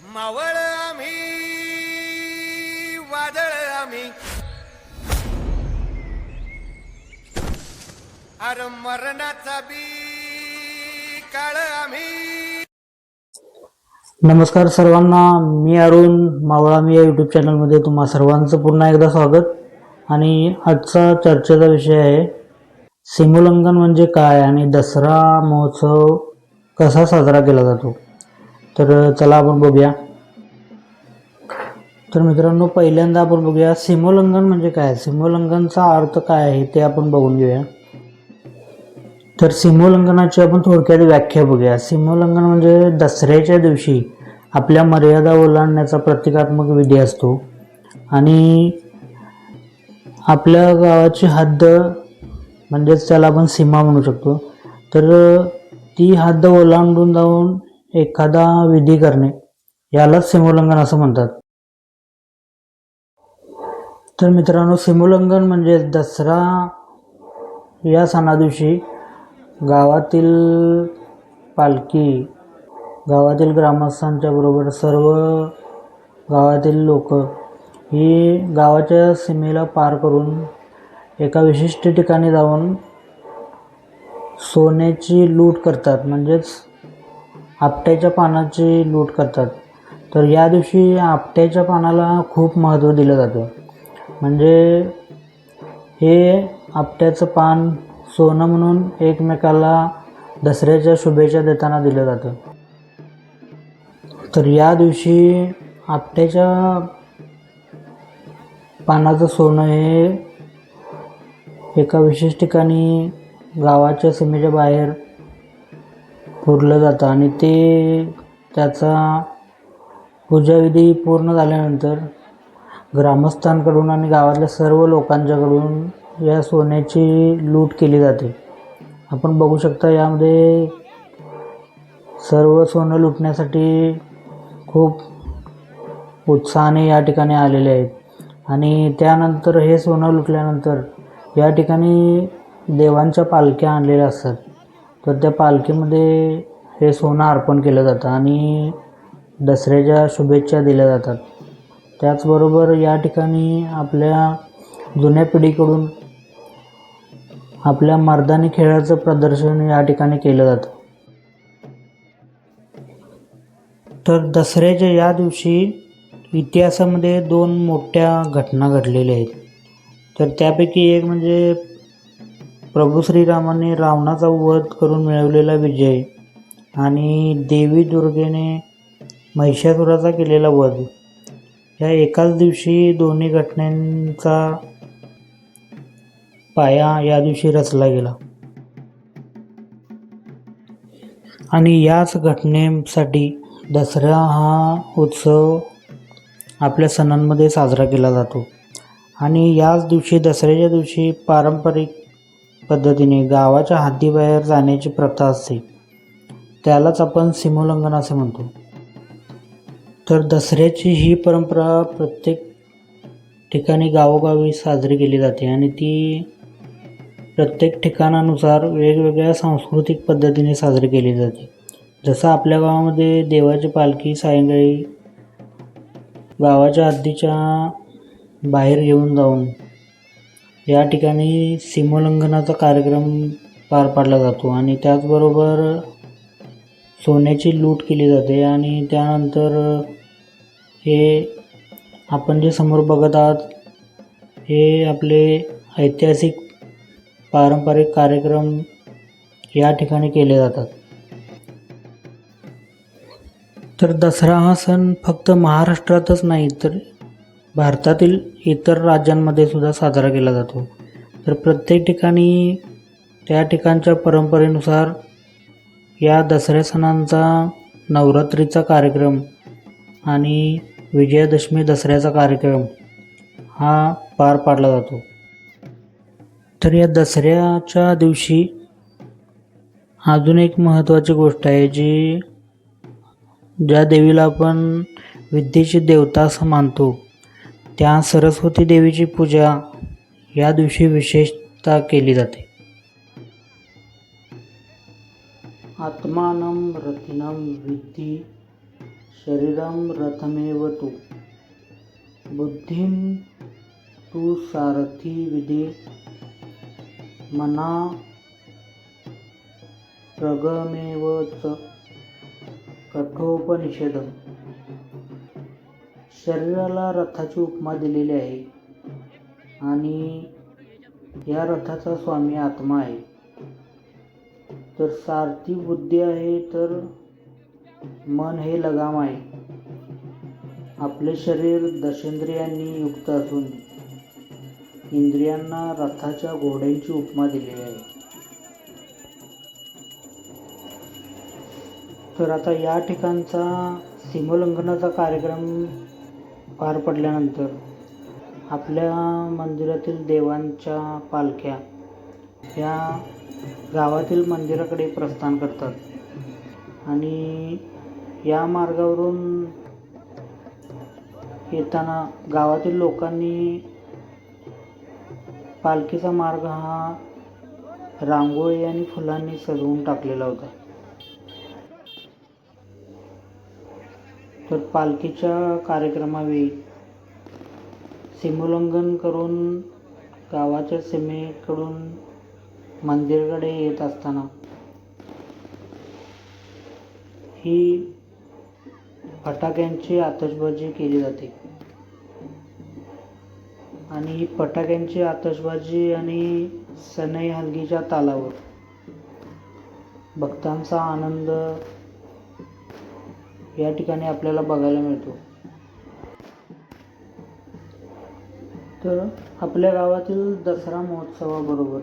मावळ आम्ही वादळ आम्ही. अर मरणाचा बी काळ आम्ही. नमस्कार सर्वांना मी अरुण मावळा मी या यूट्यूब चॅनलमध्ये तुम्हा सर्वांचं पुन्हा एकदा स्वागत. आणि आजचा चर्चेचा विषय आहे सीमोल्लंघन म्हणजे काय आणि दसरा महोत्सव कसा साजरा केला जातो? तर चला आपण बघूया. तर मित्रांनो पहिल्यांदा आपण बघूया सीमोल्लंघन म्हणजे काय? सीमोल्लंघनचा अर्थ काय आहे ते आपण बघून घेऊया. तर सीमोल्लंघनाची आपण थोडक्यात व्याख्या बघूया. सीमोल्लंघन म्हणजे दसऱ्याच्या दिवशी आपल्या मर्यादा ओलांडण्याचा प्रतिकात्मक विधी असतो. आणि आपल्या गावाची हद्द म्हणजेच त्याला आपण सीमा म्हणू शकतो. तर ती हद्द ओलांडून जाऊन एखादा विधी करणे यालाच सीमोल्लंघन असं म्हणतात. तर मित्रांनो सीमोल्लंघन म्हणजे दसरा या सणादिवशी गावातील पालखी गावातील ग्रामस्थांच्या बरोबर सर्व गावातील लोक ही गावाच्या सीमेला पार करून एका विशिष्ट ठिकाणी जाऊन सोन्याची लूट करतात. म्हणजेच आपट्याच्या पानाची लूट करतात. तर या दिवशी आपट्याच्या पानाला खूप महत्त्व दिलं जातं. म्हणजे हे आपट्याचं पान सोनं म्हणून एकमेकाला दसऱ्याच्या शुभेच्छा देताना दिलं जातं. तर या दिवशी आपट्याच्या पानाचं सोनं हे एका विशेष ठिकाणी गावाच्या सीमेच्या बाहेर पुरलं जातं. आणि ते त्याचा पूजाविधी पूर्ण झाल्यानंतर ग्रामस्थांकडून आणि गावातल्या सर्व लोकांच्याकडून या सोन्याची लूट केली जाते. आपण बघू शकता यामध्ये सर्व सोनं लुटण्यासाठी खूप उत्साहाने या ठिकाणी आलेले आहेत. आणि त्यानंतर हे सोनं लुटल्यानंतर या ठिकाणी देवांच्या पालख्या आणलेल्या असतात. तर त्या पालखीमध्ये हे सोनं अर्पण केलं जातं आणि दसऱ्याच्या शुभेच्छा दिल्या जातात. त्याचबरोबर या ठिकाणी आपल्या जुन्या पिढीकडून आपल्या मर्दानी खेळाचं प्रदर्शन या ठिकाणी केलं जातं. तर दसऱ्याच्या या दिवशी इतिहासामध्ये दोन मोठ्या घटना घडलेल्या आहेत. तर त्यापैकी एक म्हणजे प्रभू श्रीरामाने रावणाचा वध करून मिळवलेला विजय आणि देवी दुर्गेने महिषासुराचा केलेला वध. या एकाच दिवशी दोन्ही घटनांचा पाया या दिवशी रचला गेला. आणि याच घटनेसाठी दसरा हा उत्सव आपल्या सणांमध्ये साजरा केला जातो. आणि याच दिवशी दसऱ्याच्या दिवशी पारंपरिक पद्धतीने गावाच्या हद्दीबाहेर जाण्याची प्रथा असते. त्यालाच आपण सीमोल्लंघन असे म्हणतो. तर दसऱ्याची ही परंपरा प्रत्येक ठिकाणी गावोगावी साजरी केली जाते आणि ती प्रत्येक ठिकाणानुसार वेगवेगळ्या सांस्कृतिक पद्धतीने साजरी केली जाते. जसं आपल्या गावामध्ये देवाची पालखी सायंकाळी गावाच्या हद्दीच्या बाहेर घेऊन जाऊन या ठिकाणी सीमोल्लंघनाचा कार्यक्रम पार पाडला जातो आणि त्याचबरोबर सोन्याची लूट केली जाते आणि त्यानंतर हे आपण जे समोर बघत आहात हे आपले ऐतिहासिक पारंपरिक कार्यक्रम या ठिकाणी केले जातात. तर दसरा हा सण फक्त महाराष्ट्रातच नाही तर भारतातील इतर राज्यांमध्ये सुद्धा साजरा केला जातो. तर प्रत्येक ठिकाणी त्या ठिकाणच्या परंपरेनुसार या दसऱ्या सणांचा नवरात्रीचा कार्यक्रम आणि विजयादशमी दसऱ्याचा कार्यक्रम हा पार पाडला जातो. तर या दसऱ्याच्या दिवशी अजून एक महत्त्वाची गोष्ट आहे जी ज्या देवीला आपण विद्येची देवता असं मानतो त्या सरस्वती देवीची पूजा या दिवशी विशेषतः केली जाते. आत्मानं रत्नं विद्धी शरीरं रथमेव तु। बुद्धिं तु सारथी विधी मना प्रगमेव च। कठोपनिषद शरीराला रथाची उपमा दिलेली आहे. आणि या रथाचा स्वामी आत्मा आहे. तर सारथी बुद्धी आहे तर मन हे लगाम आहे. आपले शरीर दशेंद्रियांनी युक्त असून इंद्रियांना रथाच्या घोड्यांची उपमा दिलेली आहे. तर आता या ठिकाणचा सीमोल्लंघनाचा कार्यक्रम पार पडल्यानंतर आपल्या मंदिरातील देवांच्या पालख्या या गावातील मंदिराकडे प्रस्थान करतात. आणि या मार्गावरून येताना गावातील लोकांनी पालखीचा मार्ग हा रांगोळी आणि फुलांनी सजवून टाकलेला होता. तर पालखीच्या कार्यक्रमावेळी सीमोल्लंघन करून गावाच्या सीमेकडून मंदिराकडे येत असताना ही फटाक्यांची आतषबाजी केली जाते. आणि ही फटाक्यांची आतषबाजी आणि सनई हलगीच्या तालावर भक्तांचा आनंद या ठिकाणी आपल्याला बघायला मिळतो. तर आपल्या गावातील दसरा महोत्सवाबरोबर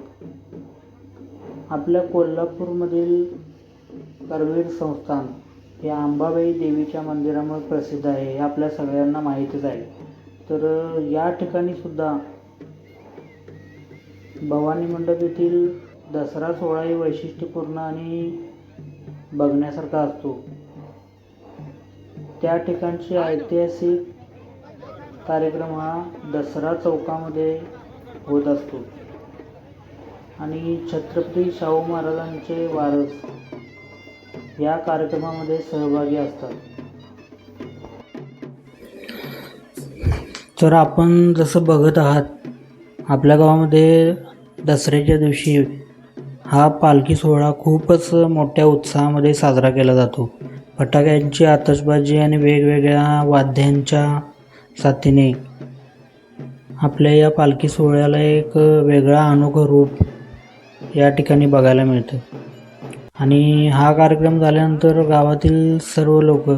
आपल्या कोल्हापूरमधील करवीर संस्थान हे अंबाबाई देवीच्या मंदिरामुळे प्रसिद्ध आहे हे आपल्या सगळ्यांना माहीतच आहे. तर या ठिकाणी सुद्धा भवानी मंडप येथील दसरा सोहळाही वैशिष्ट्यपूर्ण आणि बघण्यासारखा असतो. त्या ठिकाणचे ऐतिहासिक कार्यक्रम हा दसरा चौकामध्ये होत असतो. आणि छत्रपती शाहू महाराजांचे वारस या कार्यक्रमामध्ये सहभागी असतात. तर आपण जसं बघत आहात आपल्या गावामध्ये दसऱ्याच्या दिवशी हा पालखी सोहळा खूपच मोठ्या उत्साहामध्ये साजरा केला जातो. फटाक्यांची आतषबाजी आणि वेगवेगळ्या वाद्यांच्या साथीने आपल्या या पालखी सोहळ्याला एक वेगळा अनोखं रूप या ठिकाणी बघायला मिळतं. आणि हा कार्यक्रम झाल्यानंतर गावातील सर्व लोक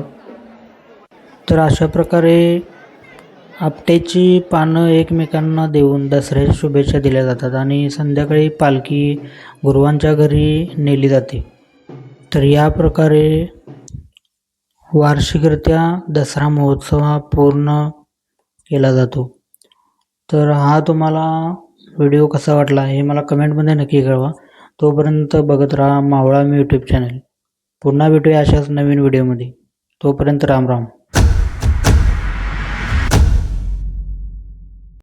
तर अशा प्रकारे आपटेची पानं एकमेकांना देऊन दसऱ्याच्या शुभेच्छा दिल्या जातात आणि संध्याकाळी पालखी गुरुवांच्या घरी नेली जाते. तर या प्रकारे वार्षिकरित्या दसरा महोत्सव हा पूर्ण केला जातो. तर हा तुम्हाला व्हिडिओ कसा वाटला हे मला कमेंटमध्ये नक्की कळवा. तोपर्यंत बघत राहा मावळा मी यूट्यूब चॅनल पुन्हा भेटूया अशाच नवीन व्हिडिओमध्ये. तोपर्यंत राम राम.